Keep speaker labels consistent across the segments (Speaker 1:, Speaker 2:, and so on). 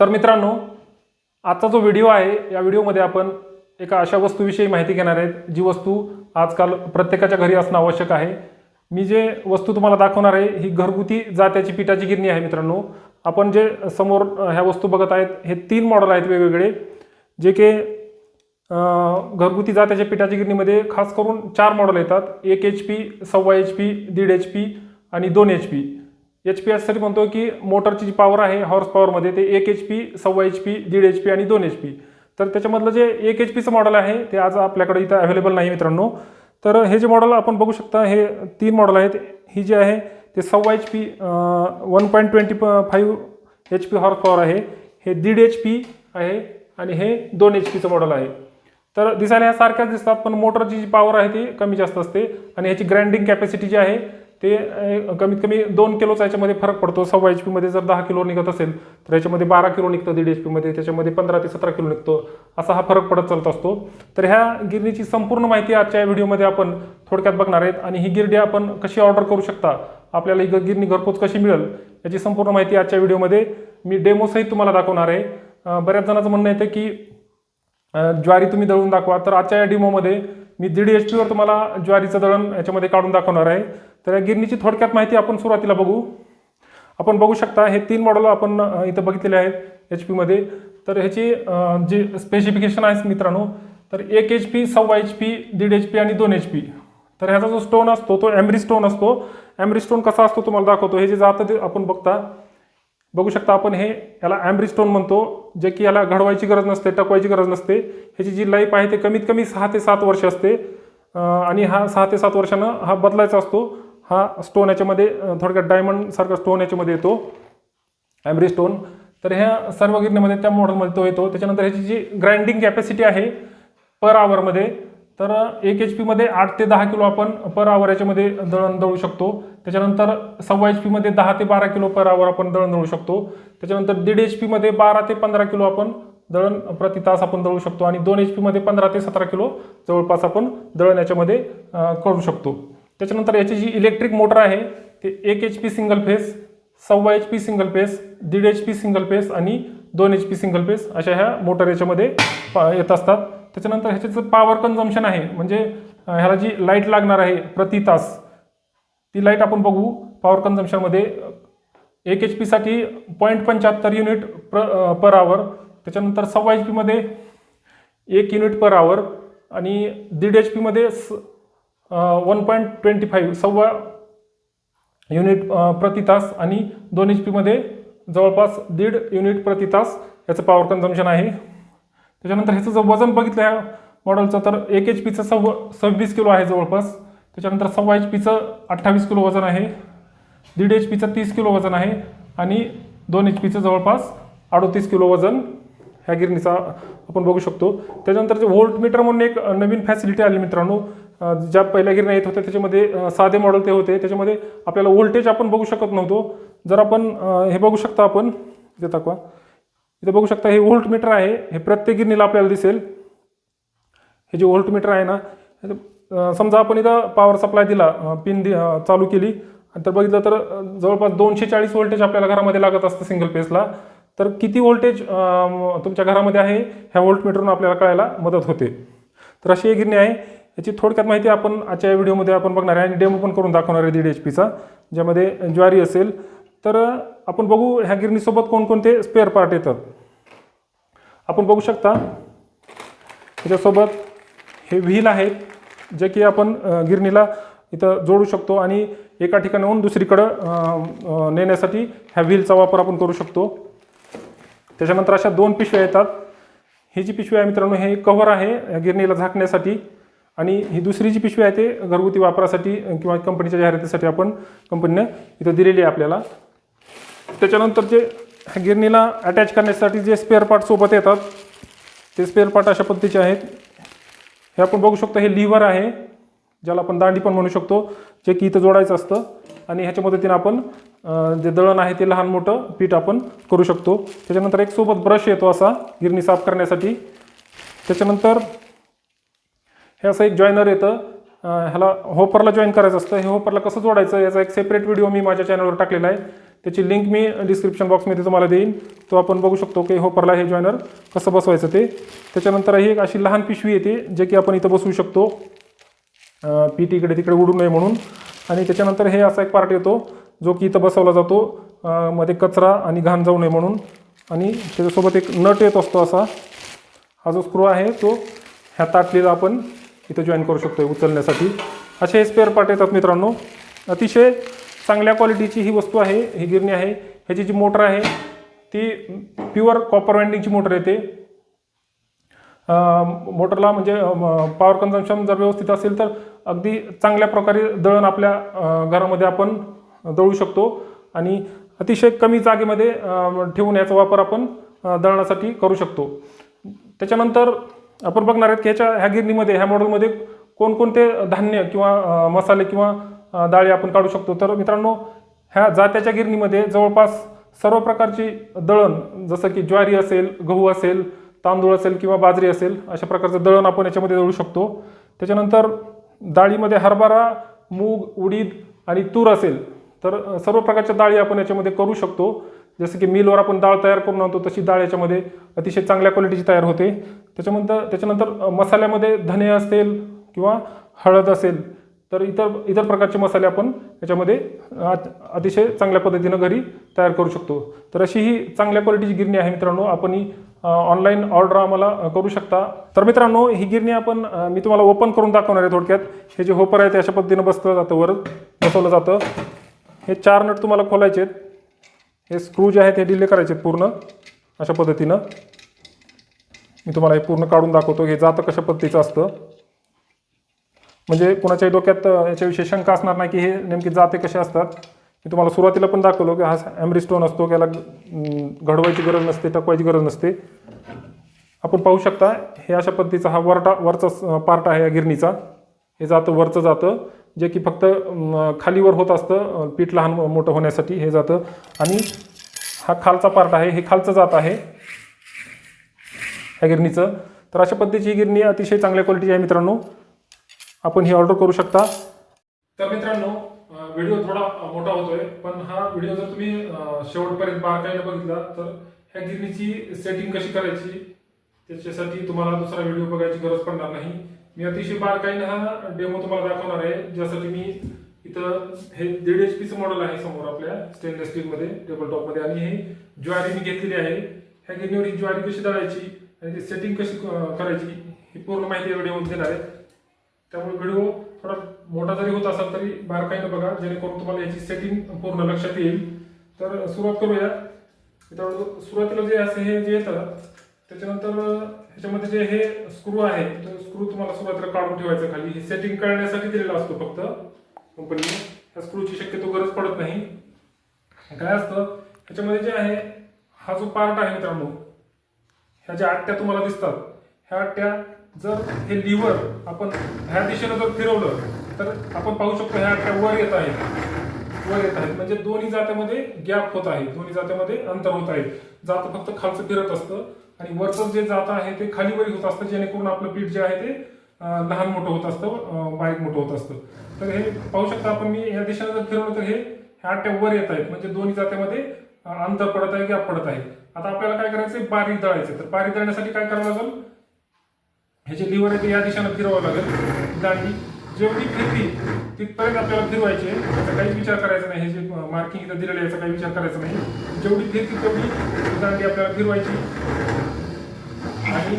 Speaker 1: तर मित्रांनो आजचा जो व्हिडिओ आहे या व्हिडिओमध्ये आपण एका अशा वस्तूविषयी माहिती घेणार आहेत जी वस्तू आजकाल प्रत्येकाच्या घरी असणं आवश्यक आहे. मी जे वस्तू तुम्हाला दाखवणार आहे ही घरगुती जात्याची पिठाची गिरणी आहे मित्रांनो. आपण जे समोर ह्या वस्तू बघत आहेत हे तीन मॉडेल आहेत वेगवेगळे जे की घरगुती जात्याच्या पिठाची गिरणीमध्ये खास करून चार मॉडेल येतात. एक एच पी सव्वा एच पी दीड एच पी आणि दोन एच पी एच पी यासाठी म्हणतो की मोटरची जी पॉवर आहे हॉर्स पॉवरमध्ये ते एक एच पी सव्वा एच पी दीड एच पी आणि दोन एच पी तर त्याच्यामधलं जे एक एच पीचं मॉडेल आहे ते आज आपल्याकडे इथं अवेलेबल नाही मित्रांनो. तर हे जे मॉडेल आपण बघू शकता हे तीन मॉडेल आहेत. ही जी आहे ते सव्वा H P one point twenty five H P horse power आहे. हे दीड एच पी आहे आणि हे दोन एच पीचं मॉडेल आहे. तर दिसायला ह्या सारख्याच दिसतात पण मोटरची जी पॉवर आहे ती कमी जास्त असते. आणि ह्याची ग्राइंडिंग कॅपॅसिटी जी आहे ते कमीत कमी दोन किलोचा याच्यामध्ये फरक पडतो. सव्वा एच पीमध्ये जर दहा किलो निघत असेल तर याच्यामध्ये बारा किलो निघतं दीड एच पीमध्ये त्याच्यामध्ये पंधरा ते सतरा किलो निघतो. असा हा फरक पडत चालत असतो. तर ह्या गिरणीची संपूर्ण माहिती आजच्या या व्हिडिओमध्ये आपण थोडक्यात बघणार आहेत. आणि ही गिरडी आपण कशी ऑर्डर करू शकता आपल्याला ही गिरणी घरपोच कशी मिळेल याची संपूर्ण माहिती आजच्या व्हिडिओमध्ये मी डेमोसहित तुम्हाला दाखवणार आहे. बऱ्याच जणांचं म्हणणं येतं की ज्वारी तुम्ही दळून दाखवा. तर आजच्या या डिमोमध्ये मी दीड एच पीवर तुम्हाला ज्वारीचं दळण याच्यामध्ये काढून दाखवणार आहे. तर या गिरणीची थोडक्यात माहिती आपण सुरुवातीला बघू. आपण बघू शकता हे तीन मॉडेल आपण इथं बघितलेले आहेत एच पीमध्ये तर ह्याची जे स्पेसिफिकेशन आहे मित्रांनो तर एक एच पी सव्वा एच पी दीड एच पी आणि दोन एच पी तर ह्याचा जो स्टोन असतो तो एमरी स्टोन असतो. एमरी स्टोन कसा असतो तुम्हाला दाखवतो. हे जे जातं ते आपण बघता. बघू शकता आपण हे याला ॲम्ब्री स्टोन म्हणतो जे की याला घडवायची गरज नसते टकवायची गरज नसते. ह्याची जी लाईफ आहे ते कमीत कमी सहा ते सात वर्ष असते. आणि हा सहा ते सात वर्षानं हा बदलायचा असतो. हा स्टोन याच्यामध्ये थोडक्यात डायमंडसारखा स्टोन याच्यामध्ये येतो. ॲम्ब्री स्टोन तर ह्या सर्व गिरणीमध्ये त्या मॉडेलमध्ये तो येतो. त्याच्यानंतर ह्याची जी ग्राइंडिंग कॅपॅसिटी आहे पर आवरमध्ये तर एक एच पीमध्ये आठ ते दहा किलो आपण पर आवर याच्यामध्ये दळण दळू शकतो. त्याच्यानंतर सव्वा एच पीमध्ये दहा ते बारा किलो पर आवर आपण दळण दळू शकतो. त्याच्यानंतर दीड एच पीमध्ये बारा ते पंधरा किलो आपण दळण प्रति तास आपण दळू शकतो आणि दोन एच पीमध्ये पंधरा ते सतरा किलो जवळपास आपण दळण याच्यामध्ये करू शकतो. त्याच्यानंतर याची जी इलेक्ट्रिक मोटर आहे ते एक एच पी सिंगल फेस सव्वा एच पी सिंगल फेस दीड एच पी सिंगल फेस आणि दोन एच पी सिंगल फेस अशा ह्या मोटर याच्यामध्ये पा- येत असतात. त्याच्यानंतर ह्याच्याचं पॉवर कन्झम्पशन आहे म्हणजे ह्याला जी लाइट लागणार आहे प्रति तास ती लाइट आपण बघू. पॉवर कन्झम्पनमध्ये एक एच पीसाठी पॉईंट पंच्याहत्तर युनिट प्र पर आवर त्याच्यानंतर सव्वा एच पीमध्ये एक युनिट पर आवर आणि दीड एच पीमध्ये स वन पॉईंट ट्वेंटी फाईव्ह सव्वा युनिट प्रति तास आणि दोन एच पीमध्ये जवळपास दीड युनिट प्रति तास याचं पॉवर कन्झम्पन आहे. त्याच्यानंतर ह्याचं जर वजन बघितलं ह्या मॉडेलचं तर एक एच पीचं सव्वा सव्वीस किलो आहे जवळपास. त्याच्यानंतर सव्वा एच पीचं अठ्ठावीस किलो वजन आहे. दीड एच पीचं तीस किलो वजन आहे. आणि दोन एच पीचं जवळपास अडोतीस किलो वजन ह्या गिरणीचा आपण बघू शकतो. त्याच्यानंतर जे व्होल्टमीटर म्हणून एक नवीन फॅसिलिटी आली मित्रांनो. ज्या पहिल्या गिरण्या येत होत्या त्याच्यामध्ये साधे मॉडेल ते होते. त्याच्यामध्ये आपल्याला व्होल्टेज आपण बघू शकत नव्हतो. जर आपण हे बघू शकता आपण इथे दाखवा. इथे बघू शकता हे व्होल्टमीटर आहे. हे प्रत्येक गिरणीला आपल्याला दिसेल. हे जे व्होल्टमीटर आहे ना समजा आपण इथं पॉवर सप्लाय दिला पिन दि चालू केली तर बघितलं तर जवळपास दोनशे चाळीस व्होल्टेज आपल्याला घरामध्ये लागत असतं सिंगल पेसला तर किती व्होल्टेज तुमच्या घरामध्ये आहे ह्या व्होल्ट आपल्याला कळायला मदत होते. तर अशी एक गिरणी आहे याची थोडक्यात माहिती आपण आजच्या व्हिडिओमध्ये आपण बघणार आहे आणि डेमो पण करून दाखवणार आहे दीड एच पीचा ज्यामध्ये ज्वारी असेल. तर आपण बघू ह्या गिरणीसोबत कोणकोणते स्पेअर पार्ट येतात. आपण बघू शकता त्याच्यासोबत हे व्हील आहेत. जे की आपण गिरणीला इथं जोडू शकतो आणि एका ठिकाणाहून दुसरीकडं नेण्यासाठी ह्या व्हीलचा वापर आपण करू शकतो. त्याच्यानंतर अशा दोन पिशव्या येतात. ही जी पिशवी आहे मित्रांनो हे कव्हर आहे गिरणीला झाकण्यासाठी आणि ही दुसरी जी पिशवी आहे ते घरगुती वापरासाठी किंवा कंपनीच्या जाहिरातीसाठी आपण कंपनीनं इथं दिलेली आहे आपल्याला. त्याच्यानंतर जे ह्या गिरणीला अटॅच करण्यासाठी जे स्पेअर पार्ट सोबत येतात ते स्पेअर पार्ट अशा पद्धतीचे आहेत. हे आपण बघू शकतो हे लिव्हर आहे ज्याला आपण दांडी पण म्हणू शकतो जे की इथं जोडायचं असतं. आणि ह्याच्या मदतीने आपण जे दळण आहे ते लहान मोठं पीठ आपण करू शकतो. त्याच्यानंतर एक सोबत ब्रश येतो असा गिरणी साफ करण्यासाठी. त्याच्यानंतर हे असं एक जॉईनर येतं. ह्याला होपरला जॉईन करायचं असतं. हे होपरला कसं जोडायचं याचा एक सेपरेट व्हिडिओ मी माझ्या चॅनलवर टाकलेला आहे. त्याची लिंक मी डिस्क्रिप्शन बॉक्समध्ये तुम्हाला देईन. तो आपण बघू शकतो की होपरला हे जॉईनर कसं बसवायचं ते. त्याच्यानंतर ही एक अशी लहान पिशवी येते जे की आपण इथं बसवू शकतो. पीठ इकडे तिकडे उडू नये म्हणून. आणि त्याच्यानंतर हे असा एक पार्ट येतो जो की इथं बसवला जातो. मध्ये कचरा आणि घाण जाऊ नये म्हणून. आणि त्याच्यासोबत एक नट येत असतो असा. हा जो स्क्रू आहे तो ह्या ताटलेला आपण इथं जॉईन करू शकतो उचलण्यासाठी. असे हे स्पेअर पार्ट येतात मित्रांनो. अतिशय चांगल्या क्वालिटीची ही वस्तू आहे ही गिरणी आहे ह्याची जी मोटर आहे ती प्युअर कॉपर वाइंडिंगची मोटर येते. मोटरला म्हणजे पॉवर कन्झम्पशन जर व्यवस्थित असेल तर अगदी चांगल्या प्रकारे दळण आपल्या घरामध्ये आपण दळू शकतो. आणि अतिशय कमी जागेमध्ये ठेवून याचा वापर आपण दळण्यासाठी दळणासाठी करू शकतो. त्याच्यानंतर आपण बघणार आहेत की ह्याच्या ह्या गिरणीमध्ये ह्या मॉडेलमध्ये कोणकोणते धान्य किंवा मसाले किंवा डाळी आपण काढू शकतो. तर मित्रांनो ह्या जात्याच्या गिरणीमध्ये जवळपास सर्व प्रकारची दळण जसं की ज्वारी असेल गहू असेल तांदूळ असेल किंवा बाजरी असेल अशा प्रकारचं दळण आपण याच्यामध्ये दळू शकतो. त्याच्यानंतर डाळीमध्ये हरभरा मूग उडीद आणि तूर असेल तर सर्व प्रकारच्या डाळी आपण याच्यामध्ये करू शकतो. जसं की मिलवर आपण डाळ तयार करून आणतो तशी डाळ याच्यामध्ये अतिशय चांगल्या क्वालिटीची तयार होते. त्याच्यानंतर त्याच्यानंतर मसाल्यामध्ये धने असेल किंवा हळद असेल तर इतर इतर प्रकारचे मसाले आपण याच्यामध्ये अतिशय चांगल्या पद्धतीनं घरी तयार करू शकतो. तर अशी ही चांगल्या क्वालिटीची गिरणी आहे मित्रांनो. आपण ही ऑनलाईन ऑर्डर आम्हाला करू शकता. तर मित्रांनो ही गिरणी आपण मी तुम्हाला ओपन करून दाखवणार आहे थोडक्यात. हे जे होपर आहे ते अशा पद्धतीनं बसलं जातं वर बसवलं जातं. हे चार नट तुम्हाला खोलायचे आहेत. हे स्क्रू जे आहेत हे डिले करायचे आहेत पूर्ण अशा पद्धतीनं. मी तुम्हाला हे पूर्ण काढून दाखवतो. हे जातं कशा पद्धतीचं असतं. म्हणजे कुणाच्याही डोक्यात याच्याविषयी शंका असणार नाही की हे नेमके जाते कसे असतात. मी तुम्हाला सुरुवातीला पण दाखवलं की हा ॲमरी स्टोन असतो याला घडवायची गरज नसते टकवायची गरज नसते. आपण पाहू शकता हे अशा पद्धतीचा हा वरटा वरचा पार्ट आहे या गिरणीचा. हे जातं वरचं जातं जे की फक्त खालीवर होत असतं पीठ लहान मोठं होण्यासाठी हे जातं. आणि हा खालचा पार्ट आहे हे खालचं जात आहे. ह्या गिरणीचं. तर अशा पद्धतीची गिरणी अतिशय चांगल्या क्वालिटीची आहे मित्रांनो. आपण ही ऑर्डर करू शकता. तर मित्रांनो व्हिडिओ थोडा मोठा होतोय पण हा व्हिडिओ जर तुम्ही शेवटपर्यंत बारकाईने बघितला तर ह्या गिरणीची सेटिंग कशी करायची त्याच्यासाठी तुम्हाला दुसरा व्हिडिओ बघायची गरज पडणार नाही. मी अतिशय बारकाईने हा डेमो तुम्हाला दाखवणार आहे ज्यासाठी मी इथं हे दीड एच पीचं मॉडेल आहे समोर आपल्या स्टेनलेस स्टीलमध्ये टेबल टॉपमध्ये आणि हे ज्वारी मी घेतलेली आहे. ह्या गिरणीवर ही ज्वारी कशी दळायची आणि ती सेटिंग कशी करायची ही पूर्ण माहिती या व्हिडिओमध्ये देणार आहे. त्यामुळे व्हिडिओ थोडा मोठा जरी होत असाल तरी बारकाईनं बघा जेणेकरून तुम्हाला याची सेटिंग पूर्ण लक्षात येईल. तर सुरुवात करूया. त्यामुळे सुरुवातीला जे असं हे जे येतं त्याच्यानंतर ह्याच्यामध्ये जे हे स्क्रू आहे तो स्क्रू तुम्हाला सुरुवातीला काढून ठेवायचा खाली. हे सेटिंग करण्यासाठी दिलेला असतो फक्त कंपनीने ह्या स्क्रूची शक्यतो गरज पडत नाही. काय असतं ह्याच्यामध्ये जे आहे हा जो पार्ट आहे मित्रांनो ह्या ज्या आट्ट्या तुम्हाला दिसतात ह्या आट्ट्या जर हे लिव्हर आपण ह्या दिशेनं जर फिरवलं तर आपण पाहू शकतो ह्या आट्या वर येत आहेत. वर येत आहेत. म्हणजे दोन्ही जात्यामध्ये गॅप होत आहे. दोन्ही जात्यामध्ये अंतर होत आहे. जात फक्त खालचं फिरत असतं आणि वरचं जे जात आहे ते खालीवरी होत असतं जेणेकरून आपलं पीठ जे आहे ते लहान मोठं होत असतं बाईक बारीक मोठं होत असतं. तर हे पाहू शकता आपण मी या दिशेनं जर फिरवलं तर हे ह्या अट्ट्या वर येत आहेत. म्हणजे दोन्ही जात्यामध्ये अंतर पडत आहे गॅप पडत आहे. आता आपल्याला काय करायचं बारीक दळायचं तर बारीक दळण्यासाठी काय करावं लागेल? हे जे लिव्हर आहे ते या दिशेनं फिरवावं लागेल. दांडी. जेवढी फिरती तिथपर्यंत आपल्याला फिरवायची आहे. काही काहीच विचार करायचा नाही. हे जे मार्किंग इथं दिलेलं आहे याचा काही विचार करायचा नाही. जेवढी फिरती तेवढी दांडी आपल्याला फिरवायची आणि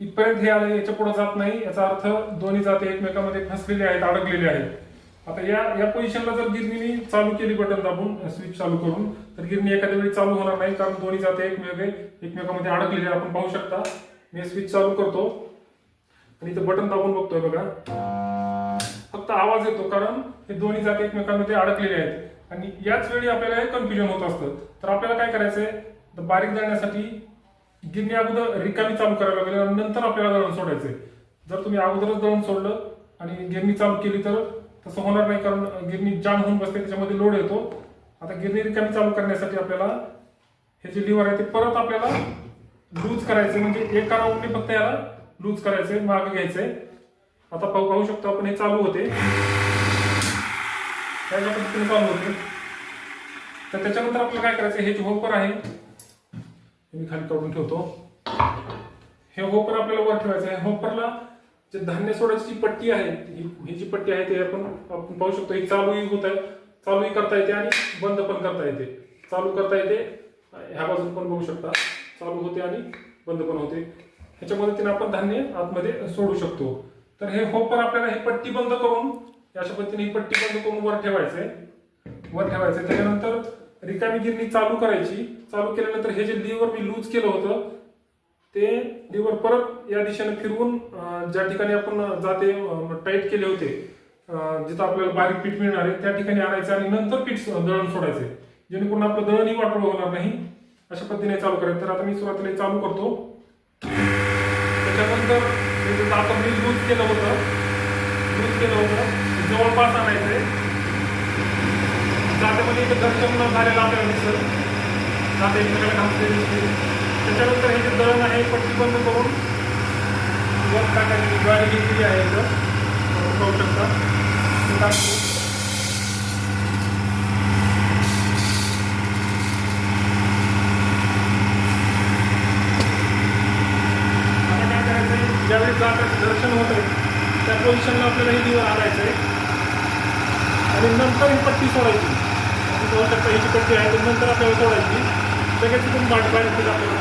Speaker 1: इथपर्यंत हे आलं याच्यापुढे जात नाही. याचा अर्थ दोन्ही जाते एकमेकामध्ये फसलेले आहेत अडकलेले आहेत. आता या या पोझिशनला जर गिरणीने चालू केली बटन दाबून स्विच चालू करून तर गिरणी एखाद्या वेळी चालू होणार नाही कारण दोन्ही जाते एकमेक एकमेकामध्ये अडकलेले आपण पाहू शकता मी स्विच चालू करतो. आणि इथं बटन दाबून बघतोय बघा. फक्त आवाज येतो कारण हे दोन्ही जाती एकमेकांमध्ये अडकलेले आहेत. आणि याच वेळी आपल्याला हे कन्फ्युजन होत असतं. तर आपल्याला काय करायचंय? तर बारीक दळण्यासाठी गिरणी अगोदर रिकामी चालू करायला लागेल आणि नंतर आपल्याला दळण सोडायचंय. जर तुम्ही अगोदरच दळण सोडलं आणि गिरणी चालू केली तर तसं होणार नाही कारण गिरणी जाम होऊन बसते त्याच्यामध्ये लोड येतो. आता गिरणी रिकामी चालू करण्यासाठी आपल्याला हे जे लिव्हर आहे ते परत आपल्याला लूज करायचे म्हणजे एका राऊंडने फक्त याला लूज करायचे मागे घ्यायचंय आता पाहू पाहू शकतो आपण हे चालू होते. त्याच्या पद्धतीने चालू होते. तर त्याच्यानंतर आपल्याला काय करायचं हे जे होपर आहे हे मी खाली काढून ठेवतो. हे होपर आपल्याला वर ठेवायचं आहे. होपरला जे धान्य सोडायची जी पट्टी आहे ही जी पट्टी आहे ते आपण आपण पाहू शकतो हे चालूही होत आहे. चालूही करता येते आणि बंद पण करता येते. चालू करता येते. ह्या बाजून पण बघू शकता. चालू होते आणि बंद पण होते. ह्याच्या मदतीने आपण धान्य आतमध्ये सोडू शकतो. तर हे होपर आपल्याला ही पट्टी बंद करून अशा पद्धतीने ही पट्टी बंद करून वर ठेवायचंय. वर ठेवायचंय. त्याच्यानंतर रिकामी गिरणी चालू करायची. चालू केल्यानंतर हे जे लिव्हर मी लूज केलं होतं ते लिव्हर परत या दिशेने फिरवून ज्या ठिकाणी आपण जाते टाईट केले होते जिथं आपल्याला बारीक पीठ मिळणार आहे त्या ठिकाणी आणायचं आणि नंतर पीठ दळण सोडायचे जेणेकरून आपलं दळणही वाटोळ होणार नाही. अशा पद्धतीने चालू करायचं तर आता मी सुरुवातीला हे चालू करतो. त्याच्यानंतर आता मी लूज केलं होतं लूज केलं होतं ते जवळपास आणायचंय जात्यामध्ये म्हणजे इथं न झालेलं आपल्याला दिसत. जाते एकमेकाला दिसते. त्याच्यानंतर हे जे दळण आहे पट्टी बंद करून वर टाकायची ज्वारी घेतलेली आहे इथं. पाहू शकता. टाकतो आता काय करायचंय ज्यावेळी दर्शन होत आहे. त्या पोझिशनला आपल्याला हे लिव्हर आणायचं आहे. आणि नंतर ही पट्टी सोडायची. आपण पाहू शकता ही जी पट्टी आहे नंतर आपल्याला सोडायची. लगेच तिथून बाट बाहेर आपल्याला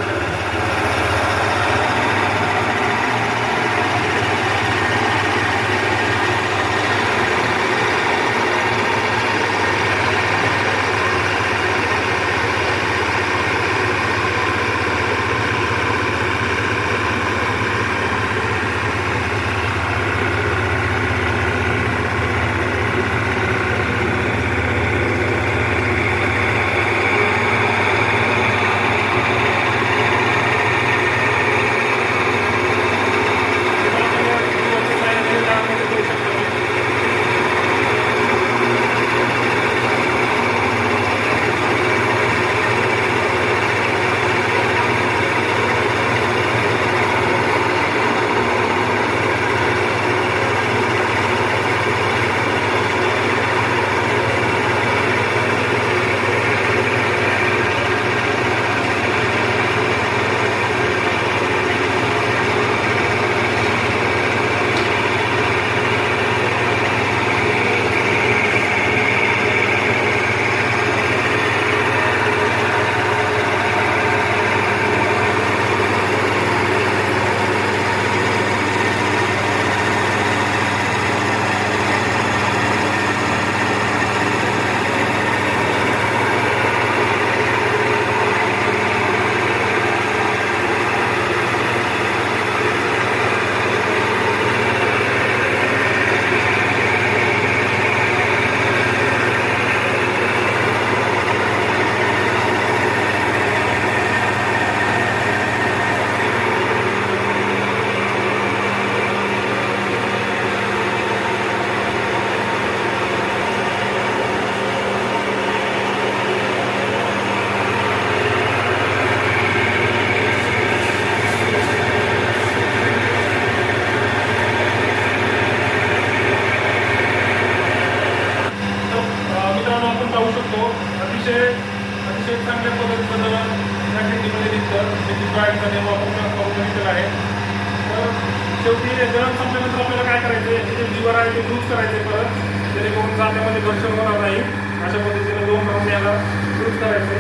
Speaker 1: ते लूज करायचे परत. जेणेकरून जात्यामध्ये घर्षण होणार नाही. अशा पद्धतीने दोन राऊंड याला लूज करायचे.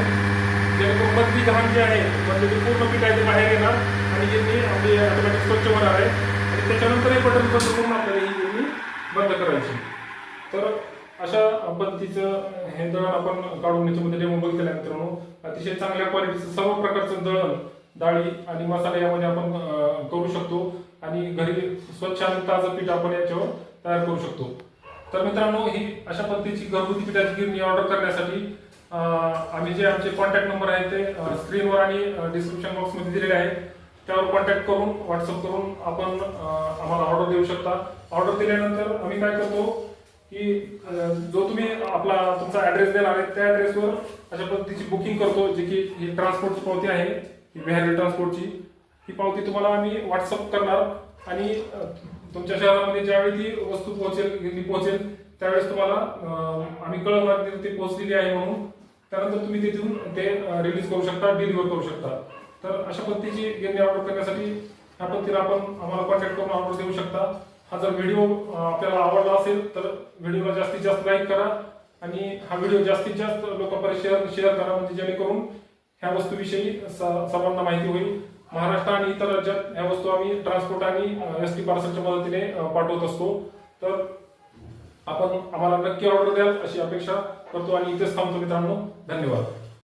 Speaker 1: जेणेकरून मधली घाण जी आहे म्हणजे ते पूर्ण पीठ आहे ते बाहेर येणार. आणि गिरणी आपली ऑटोमॅटिक स्वच्छ होणार आहे. आणि त्याच्यानंतर हे बटन बंद करून आपल्याला ही गिरणी बंद करायची. तर अशा पद्धतीचं हे दळण आपण काढून याच्यामध्ये डेमो बघितलेला मित्रांनो. अतिशय चांगल्या क्वालिटीचं सर्व प्रकारचं दळण डाळी आणि मसाला यामध्ये आपण करू शकतो. आणि घरी स्वच्छ आणि ताजं पीठ आपण याच्यावर तयार करू शकतो. तर मित्रांनो ही अशा पद्धतीची घरगुती पिठाची गिरणी ऑर्डर करण्यासाठी आम्ही जे आमचे कॉन्टॅक्ट नंबर आहेत ते स्क्रीनवर आणि डिस्क्रिप्शन बॉक्समध्ये दिलेले आहेत. त्यावर कॉन्टॅक्ट करून व्हॉट्सअप करून आपण आम्हाला ऑर्डर देऊ शकता. ऑर्डर दिल्यानंतर आम्ही काय करतो की जो तुम्ही आपला तुमचा ऍड्रेस देणार आहे त्या ऍड्रेसवर अशा पद्धतीची बुकिंग करतो जे की ही ट्रान्सपोर्टची पावती आहे ही बिहारी ट्रान्सपोर्टची ही पावती तुम्हाला आम्ही व्हॉट्सअप करणार आणि तुमच्या शहरामध्ये ज्यावेळी ती वस्तू पोहोचेल गिरणी पोहोचेल त्यावेळेस तुम्हाला आम्ही कळवणार तिथे ती पोहोचलेली आहे म्हणून. त्यानंतर तुम्ही तिथून ते रिलीज करू शकता डिलिव्हर करू शकता. तर अशा पद्धतीची गेंदे ऑर्डर करण्यासाठी ह्या पद्धतीला आपण आम्हाला कॉन्टॅक्ट करून ऑर्डर देऊ शकता. हा जर व्हिडिओ आपल्याला आवडला असेल तर व्हिडिओला जास्तीत जास्त लाईक करा आणि हा व्हिडिओ जास्तीत जास्त लोकांपर्यंत शेअर शेअर करा. म्हणजे जेणेकरून ह्या वस्तूविषयी स- सर्वांना माहिती होईल. महाराष्ट्र आणि इतर राज्यात ह्या वस्तू आम्ही ट्रान्सपोर्ट आणि एस टी पार्सलच्या मदतीने पाठवत असतो. तर आपण आम्हाला नक्की ऑर्डर द्याल अशी अपेक्षा करतो आणि इथेच थांबतो मित्रांनो. धन्यवाद.